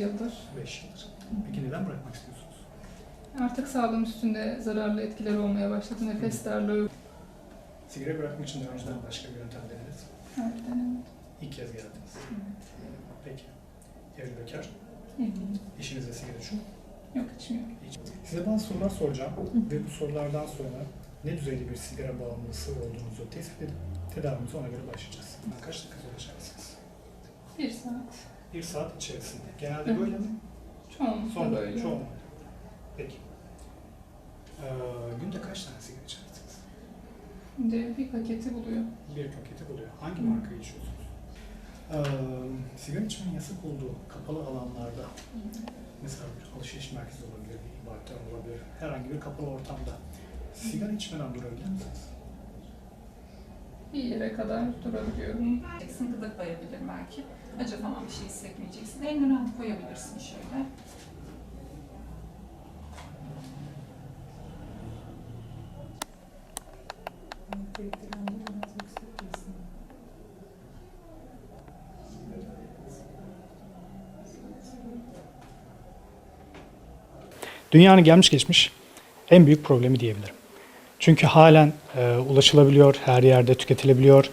yıldır. 5 yıldır. Peki neden bırakmak istiyorsunuz? Artık sağlığım üstünde zararlı etkileri olmaya başladı. Nefes darlığı. Sigara bırakmak için daha önceden başka bir yöntem denediniz. Evet, denedim. İlk kez geldiniz. Peki. Evli bekar. Evliyim. Eşinizle sigara için. Yok yok. Hiç. Size bazı sorular soracağım ve bu sorulardan sonra ne düzeyde bir sigara bağımlısı olduğunuzu tespit edip tedavimize ona göre başlayacağız. Kaç dakika çalışacaksınız? Bir saat. Bir saat içerisinde. Genelde Hı. böyle mi? Çoğunlukla Son böyle. Çoğunlukla. Peki. Ee, günde kaç tane sigara içersiniz? Şimdi bir paketi buluyor. Bir paketi buluyor. Hangi Hı. markayı içiyorsunuz? Ee, sigara içmenin yasak olduğu kapalı alanlarda, mesela bir alışveriş merkezi olabilir, bir ibadet olabilir, herhangi bir kapalı ortamda sigara içmeden durabilir misiniz? Bir yere kadar durabiliyorum. Jackson gıdıklayabilir belki. Acı falan bir şey hissetmeyeceksin. Elini rahat koyabilirsin şöyle. dünyanın gelmiş geçmiş en büyük problemi diyebilirim. Çünkü halen e, ulaşılabiliyor, her yerde tüketilebiliyor.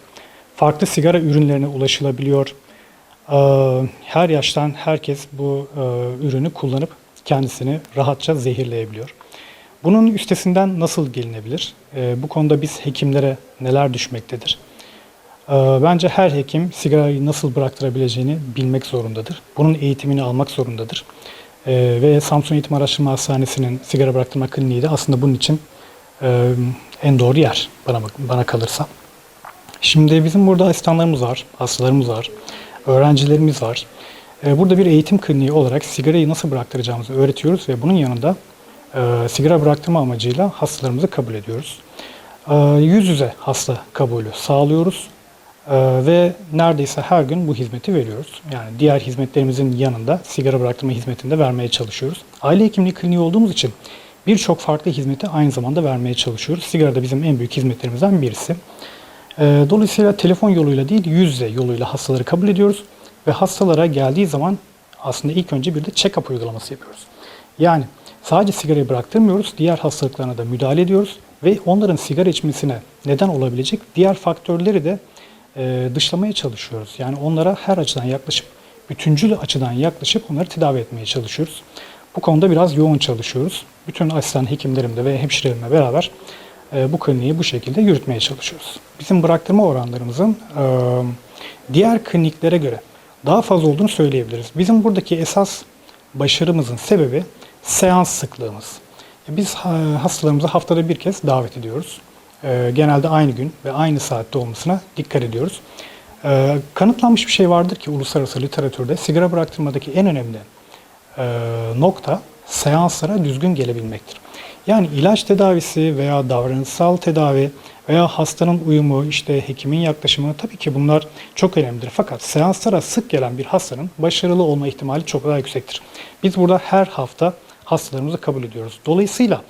Farklı sigara ürünlerine ulaşılabiliyor. E, her yaştan herkes bu e, ürünü kullanıp kendisini rahatça zehirleyebiliyor. Bunun üstesinden nasıl gelinebilir? E, bu konuda biz hekimlere neler düşmektedir? E, bence her hekim sigarayı nasıl bıraktırabileceğini bilmek zorundadır. Bunun eğitimini almak zorundadır. Ee, ve Samsun Eğitim Araştırma Hastanesi'nin sigara bıraktırma kliniği de aslında bunun için e, en doğru yer bana bana kalırsa. Şimdi bizim burada asistanlarımız var, hastalarımız var, öğrencilerimiz var. Ee, burada bir eğitim kliniği olarak sigarayı nasıl bıraktıracağımızı öğretiyoruz ve bunun yanında e, sigara bıraktırma amacıyla hastalarımızı kabul ediyoruz. Ee, yüz yüze hasta kabulü sağlıyoruz. Ee, ve neredeyse her gün bu hizmeti veriyoruz. Yani diğer hizmetlerimizin yanında sigara bıraktırma hizmetini de vermeye çalışıyoruz. Aile hekimliği kliniği olduğumuz için birçok farklı hizmeti aynı zamanda vermeye çalışıyoruz. Sigara da bizim en büyük hizmetlerimizden birisi. Ee, dolayısıyla telefon yoluyla değil yüz yüze yoluyla hastaları kabul ediyoruz ve hastalara geldiği zaman aslında ilk önce bir de check-up uygulaması yapıyoruz. Yani sadece sigarayı bıraktırmıyoruz, diğer hastalıklarına da müdahale ediyoruz ve onların sigara içmesine neden olabilecek diğer faktörleri de e, dışlamaya çalışıyoruz. Yani onlara her açıdan yaklaşıp, bütüncül açıdan yaklaşıp onları tedavi etmeye çalışıyoruz. Bu konuda biraz yoğun çalışıyoruz. Bütün asistan hekimlerimle ve hemşirelerimle beraber e, bu kliniği bu şekilde yürütmeye çalışıyoruz. Bizim bıraktırma oranlarımızın e, diğer kliniklere göre daha fazla olduğunu söyleyebiliriz. Bizim buradaki esas başarımızın sebebi seans sıklığımız. E, Biz ha- hastalarımızı haftada bir kez davet ediyoruz. Genelde aynı gün ve aynı saatte olmasına dikkat ediyoruz. Kanıtlanmış bir şey vardır ki uluslararası literatürde sigara bıraktırmadaki en önemli nokta seanslara düzgün gelebilmektir. Yani ilaç tedavisi veya davranışsal tedavi veya hastanın uyumu, işte hekimin yaklaşımı tabii ki bunlar çok önemlidir. Fakat seanslara sık gelen bir hastanın başarılı olma ihtimali çok daha yüksektir. Biz burada her hafta hastalarımızı kabul ediyoruz. Dolayısıyla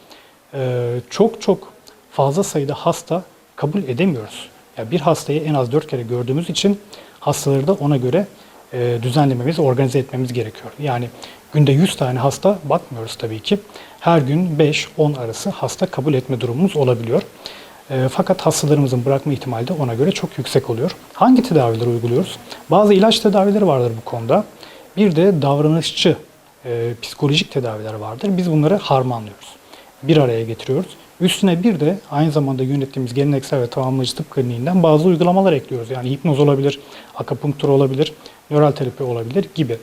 e, çok çok fazla sayıda hasta kabul edemiyoruz. Yani bir hastayı en az 4 kere gördüğümüz için hastaları da ona göre e, düzenlememiz, organize etmemiz gerekiyor. Yani günde 100 tane hasta bakmıyoruz tabii ki. Her gün 5-10 arası hasta kabul etme durumumuz olabiliyor. E, fakat hastalarımızın bırakma ihtimali de ona göre çok yüksek oluyor. Hangi tedavileri uyguluyoruz? Bazı ilaç tedavileri vardır bu konuda. Bir de davranışçı, e, psikolojik tedaviler vardır. Biz bunları harmanlıyoruz. Bir araya getiriyoruz. Üstüne bir de aynı zamanda yönettiğimiz geleneksel ve tamamlayıcı tıp kliniğinden bazı uygulamalar ekliyoruz. Yani hipnoz olabilir, akupunktur olabilir, nöral terapi olabilir gibi.